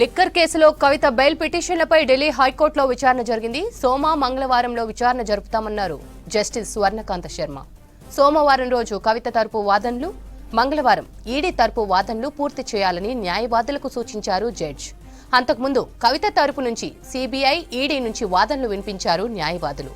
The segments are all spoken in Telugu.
లిక్కర్ కేసులో కవిత బెయిల్ పిటిషన్లపై ఢిల్లీ హైకోర్టులో విచారణ జరిగింది. సోమ మంగళవారంలో విచారణ జరుపుతామన్నారు. జస్టిస్ స్వర్ణకాంత శర్మ. సోమవారం రోజు కవిత తరపు వాదనలు మంగళవారం ఈడీ తరపు వాదనలు పూర్తి చేయాలని న్యాయవాదులకు సూచించారు జడ్జ్. అంతకుముందు కవిత తరపు నుంచి సిబిఐ ఈడీ నుంచి వాదనలు వినిపించారు న్యాయవాదులు.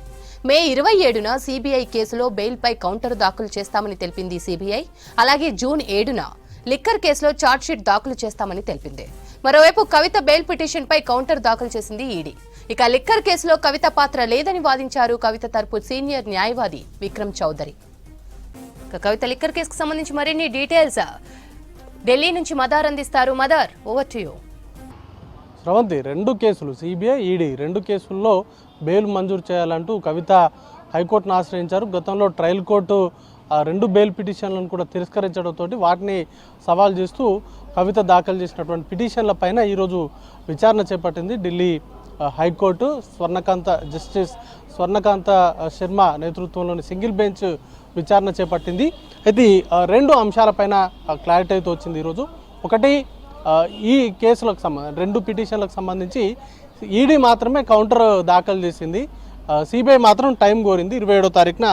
మే ఇరవై ఏడున సిబిఐ కేసులో బెయిల్పై కౌంటర్ దాఖలు చేస్తామని తెలిపింది సిబిఐ. అలాగే జూన్ ఏడున లిక్కర్ కేసులో ఛార్జ్షీట్ దాఖలు చేస్తామని తెలిపింది. మరోవైపు కవిత బెయిల్ పిటిషన్ పై కౌంటర్ దాఖలు చేసింది ఈడీ. ఇక లిక్కర్ కేసులో కవిత పాత్ర లేదని వాదించారు కవిత తరపు సీనియర్ న్యాయవాది విక్రమ్ చౌదరి. ఇక కవిత లిక్కర్ కేసుకు సంబంధించి మరిన్ని డీటెయిల్స్ ఢిల్లీ నుంచి మదార్ అందిస్తారు. Madar over to you Sravanthi రెండు కేసులు సిబిఐ ఈడీ రెండు కేసుల్లో బెయిల్ మంజూరు చేయాలంటూ కవిత హైకోర్టును ఆశ్రయించారు. గతంలో ట్రయల్ కోర్టు ఆ రెండు బెయిల్ పిటిషన్లను కూడా తిరస్కరించడంతో వాటిని సవాల్ చేస్తూ కవిత దాఖలు చేసినటువంటి పిటిషన్ల పైన ఈరోజు విచారణ చేపట్టింది Delhi high court. Swarnakanta justice Swarnakanta Sharma నేతృత్వంలోని సింగిల్ బెంచ్ విచారణ చేపట్టింది. అయితే రెండు అంశాలపైన క్లారిటీ అయితే వచ్చింది ఈరోజు. ఒకటి ఈ కేసులకు సంబంధించి రెండు పిటిషన్లకు సంబంధించి ఈడీ మాత్రమే కౌంటర్ దాఖలు చేసింది. సిబిఐ మాత్రం టైం కోరింది ఇరవై ఏడో తారీఖున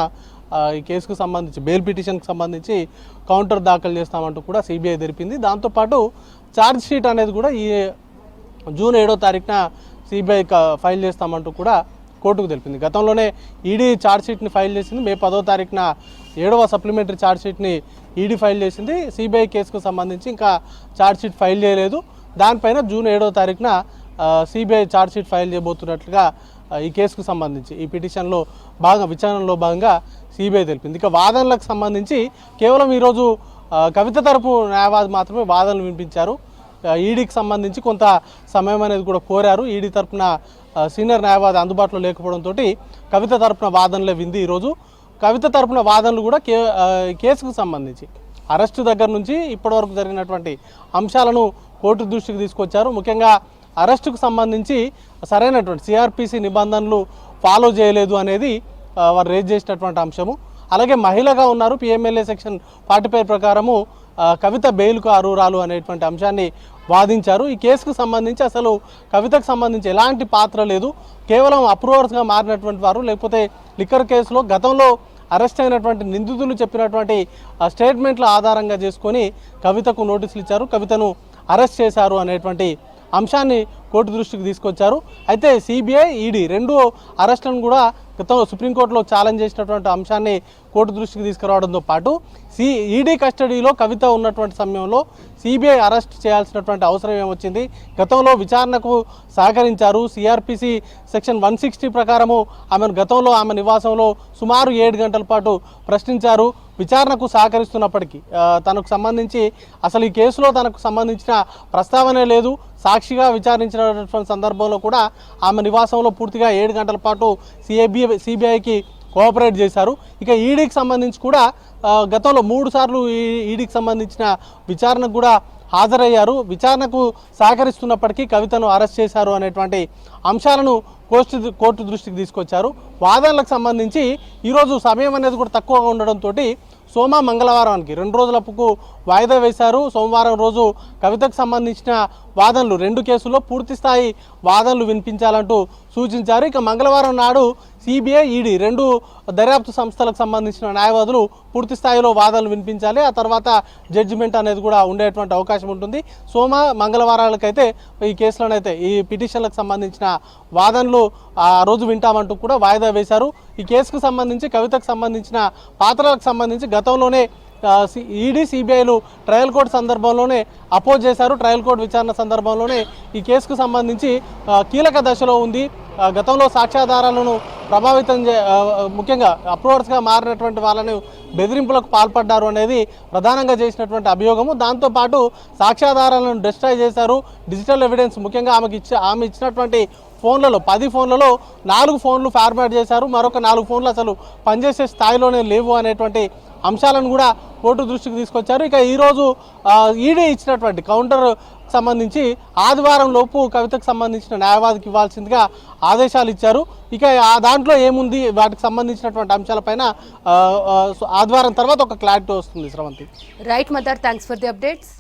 ఈ కేసుకు సంబంధించి బెయిల్ పిటిషన్కి సంబంధించి కౌంటర్ దాఖలు చేస్తామంటూ కూడా సిబిఐ తెలిపింది. దాంతోపాటు ఛార్జ్ షీట్ అనేది కూడా ఈ జూన్ ఏడో తారీఖున సిబిఐ ఫైల్ చేస్తామంటూ కూడా కోర్టుకు తెలిపింది. గతంలోనే ఈడీ ఛార్జ్షీట్ని ఫైల్ చేసింది. మే పదో తారీఖున ఏడవ సప్లిమెంటరీ ఛార్జ్షీట్ని ఈడీ ఫైల్ చేసింది. సిబిఐ కేసుకు సంబంధించి ఇంకా ఛార్జ్షీట్ ఫైల్ చేయలేదు. దానిపైన జూన్ ఏడో తారీఖున సిబిఐ ఛార్జ్షీట్ ఫైల్ చేయబోతున్నట్లుగా ఈ కేసుకు సంబంధించి ఈ పిటిషన్లో భాగంగా విచారణలో భాగంగా సిబిఐ తెలిపింది. ఇక వాదనలకు సంబంధించి కేవలం ఈరోజు కవిత తరపు న్యాయవాది మాత్రమే వాదనలు వినిపించారు. ఈడీకి సంబంధించి కొంత సమయం అనేది కూడా కోరారు. ఈడీ తరపున సీనియర్ న్యాయవాది అందుబాటులో లేకపోవడంతో కవిత తరపున వాదనలే వింది ఈరోజు. కవిత తరపున వాదనలు కూడా కే కేసుకు సంబంధించి. అరెస్టు దగ్గర నుంచి ఇప్పటివరకు జరిగినటువంటి అంశాలను కోర్టు దృష్టికి తీసుకొచ్చారు. ముఖ్యంగా అరెస్టుకు సంబంధించి సరైనటువంటి సిఆర్పిసి నిబంధనలు ఫాలో చేయలేదు అనేది వారు రేజ్ చేసినటువంటి అంశము. అలాగే మహిళగా ఉన్నారు పిఎంఎల్ఏ సెక్షన్ ఫార్టీ ఫైవ్ ప్రకారము కవిత బెయిల్కు అరువురాలు అనేటువంటి అంశాన్ని వాదించారు. ఈ కేసుకు సంబంధించి అసలు కవితకు సంబంధించి ఎలాంటి పాత్ర లేదు. కేవలం అప్రూవర్స్గా మారినటువంటి వారు లేకపోతే లిక్కర్ కేసులో గతంలో అరెస్ట్ అయినటువంటి నిందితులు చెప్పినటువంటి స్టేట్మెంట్ల ఆధారంగా చేసుకొని కవితకు నోటీసులు ఇచ్చారు. కవితను అరెస్ట్ చేశారు అనేటువంటి అంశాన్ని కోర్టు దృష్టికి తీసుకొచ్చారు. అయితే సిబిఐ ఈడీ రెండు అరెస్టులను కూడా గతంలో సుప్రీంకోర్టులో ఛాలెంజ్ చేసినటువంటి అంశాన్ని కోర్టు దృష్టికి తీసుకురావడంతో పాటు సి ఈడీ కస్టడీలో కవిత ఉన్నటువంటి సమయంలో సిబిఐ అరెస్ట్ చేయాల్సినటువంటి అవసరం ఏమొచ్చింది? గతంలో విచారణకు సహకరించారు సిఆర్పిసి సెక్షన్ వన్ సిక్స్టీ ప్రకారము. ఆమెను గతంలో ఆమె నివాసంలో సుమారు ఏడు గంటల పాటు ప్రశ్నించారు. విచారణకు సహకరిస్తున్నప్పటికీ తనకు సంబంధించి అసలు ఈ కేసులో తనకు సంబంధించిన ప్రస్తావనే లేదు. సాక్షిగా విచారించినటువంటి సందర్భంలో కూడా ఆమె నివాసంలో పూర్తిగా ఏడు గంటల పాటు సిఐబి సిబిఐకి కోఆపరేట్ చేశారు. ఇక ఈడీకి సంబంధించి కూడా గతంలో మూడు సార్లు ఈ- ఈడీకి సంబంధించిన విచారణకు కూడా హాజరయ్యారు. విచారణకు సహకరిస్తున్నప్పటికీ కవితను అరెస్ట్ చేశారు అనేటువంటి అంశాలను కోర్టు కోర్టు దృష్టికి తీసుకొచ్చారు. వాదనలకు సంబంధించి ఈరోజు సమయం అనేది కూడా తక్కువగా ఉండడంతో సోమ మంగళవారానికి రెండు రోజులకు వాయిదా వేశారు. సోమవారం రోజు కవితకు సంబంధించిన వాదనలు రెండు కేసుల్లో పూర్తి స్థాయి వాదనలు వినిపించాలంటూ సూచించారు. ఇక మంగళవారం నాడు సిబిఐ ఈడీ రెండు దర్యాప్తు సంస్థలకు సంబంధించిన న్యాయవాదులు పూర్తి స్థాయిలో వాదనలు వినిపించాలి. ఆ తర్వాత జడ్జిమెంట్ అనేది కూడా ఉండేటువంటి అవకాశం ఉంటుంది. సోమ మంగళవారాలకైతే ఈ కేసులోనైతే ఈ పిటిషన్లకు సంబంధించిన వాదనలు ఆ రోజు వింటామంటూ కూడా వాయిదా వేశారు. ఈ కేసుకు సంబంధించి కవితకు సంబంధించిన పాత్రలకు సంబంధించి గతంలోనే ఈడీ సిబిఐలు ట్రయల్ కోర్టు సందర్భంలోనే అపోజ్ చేశారు. ట్రయల్ కోర్టు విచారణ సందర్భంలోనే ఈ కేసుకు సంబంధించి కీలక దశలో ఉంది. గతంలో సాక్ష్యాధారాలను ప్రభావితం చే ముఖ్యంగా అప్రూవర్స్గా మారినటువంటి వాళ్ళని బెదిరింపులకు పాల్పడ్డారు అనేది ప్రధానంగా చేసినటువంటి అభియోగము. దాంతోపాటు సాక్ష్యాధారాలను డిస్ట్రాయ్ చేశారు. డిజిటల్ ఎవిడెన్స్ ముఖ్యంగా ఆమెకి ఇచ్చి ఆమె ఇచ్చినటువంటి ఫోన్లలో పది ఫోన్లలో నాలుగు ఫోన్లు ఫార్మాట్ చేశారు. మరొక నాలుగు ఫోన్లు అసలు పనిచేసే స్థాయిలోనే లేవు అనేటువంటి అంశాలను కూడా కోర్టు దృష్టికి తీసుకొచ్చారు. ఇక ఈరోజు ఈడీ ఇచ్చినటువంటి కౌంటర్ సంబంధించి ఆదివారం లోపు కవితకు సంబంధించిన న్యాయవాదికి ఇవ్వాల్సిందిగా ఆదేశాలు ఇచ్చారు. ఇక ఆ దాంట్లో ఏముంది? వాటికి సంబంధించినటువంటి అంశాలపైన ఆదివారం తర్వాత ఒక క్లారిటీ వస్తుంది Sravanthi. Right mother thanks for the updates